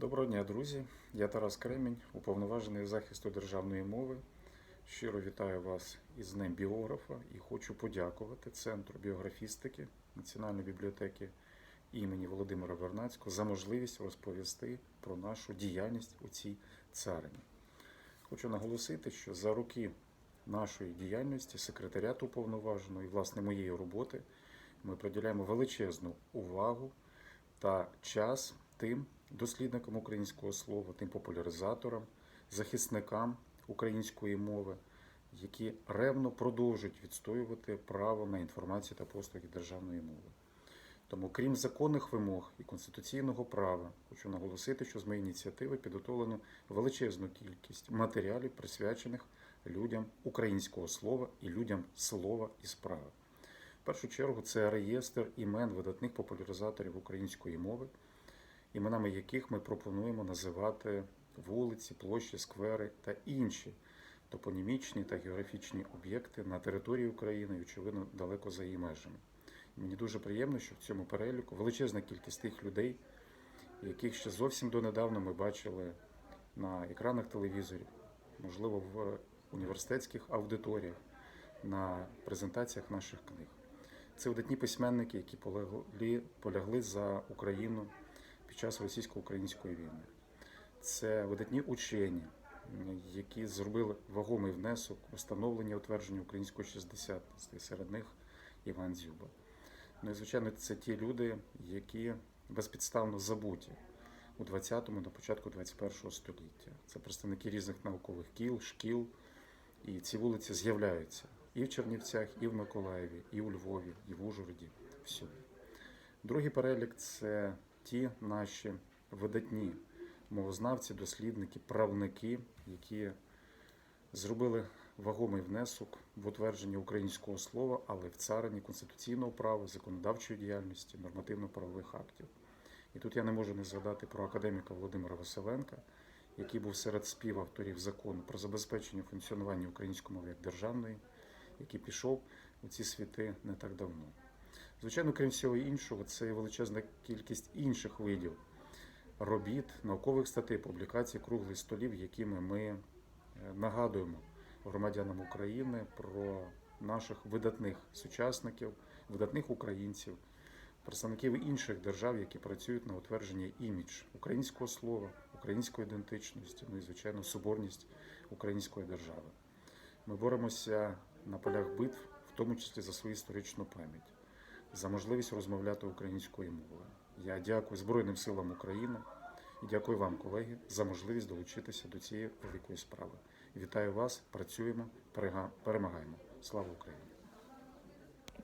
Доброго дня, друзі. Я Тарас Кремінь, уповноважений захисту державної мови. Щиро вітаю вас із Днем біографа і хочу подякувати Центру біографістики Національної бібліотеки імені Володимира Вернацького за можливість розповісти про нашу діяльність у цій царині. Хочу наголосити, що за роки нашої діяльності секретаріату уповноваженого і власне моєї роботи ми приділяємо величезну увагу та час тим дослідникам українського слова, тим популяризаторам, захисникам української мови, які ревно продовжують відстоювати право на інформацію та послуги державної мови. Тому, крім законних вимог і конституційного права, хочу наголосити, що з моєї ініціативи підготовлено величезну кількість матеріалів, присвячених людям українського слова і людям слова і справи. В першу чергу це реєстр імен видатних популяризаторів української мови, іменами яких ми пропонуємо називати вулиці, площі, сквери та інші топонімічні та географічні об'єкти на території України і, очевидно, далеко за її межами. Мені дуже приємно, що в цьому переліку величезна кількість тих людей, яких ще зовсім донедавна ми бачили на екранах телевізорів, можливо, в університетських аудиторіях, на презентаціях наших книг. Це видатні письменники, які полягли за Україну під час російсько-української війни. Це видатні учені, які зробили вагомий внесок у встановлення утвердження української шістдесятності, серед них Іван Дзюба. Ну і звичайно, це ті люди, які безпідставно забуті у 20-му на початку 21-го століття. Це представники різних наукових кіл, шкіл, і ці вулиці з'являються і в Чернівцях, і в Миколаєві, і у Львові, і в Ужгороді, всюди. Другий перелік це ті наші видатні мовознавці, дослідники, правники, які зробили вагомий внесок в утвердження українського слова, але в царині конституційного права, законодавчої діяльності, нормативно-правових актів. І тут я не можу не згадати про академіка Володимира Василенка, який був серед співавторів закону про забезпечення функціонування української мови як державної, який пішов у ці світи не так давно. Звичайно, крім всього іншого, це і величезна кількість інших видів робіт, наукових статей, публікацій, круглих столів, якими ми е, нагадуємо громадянам України про наших видатних сучасників, видатних українців, представників інших держав, які працюють на утвердження імідж українського слова, української ідентичності, ну і звичайно соборність української держави. Ми боремося на полях битв, в тому числі за свою історичну пам'ять, за можливість розмовляти українською мовою. Я дякую Збройним силам України і дякую вам, колеги, за можливість долучитися до цієї великої справи. Вітаю вас, працюємо, перемагаємо. Слава Україні!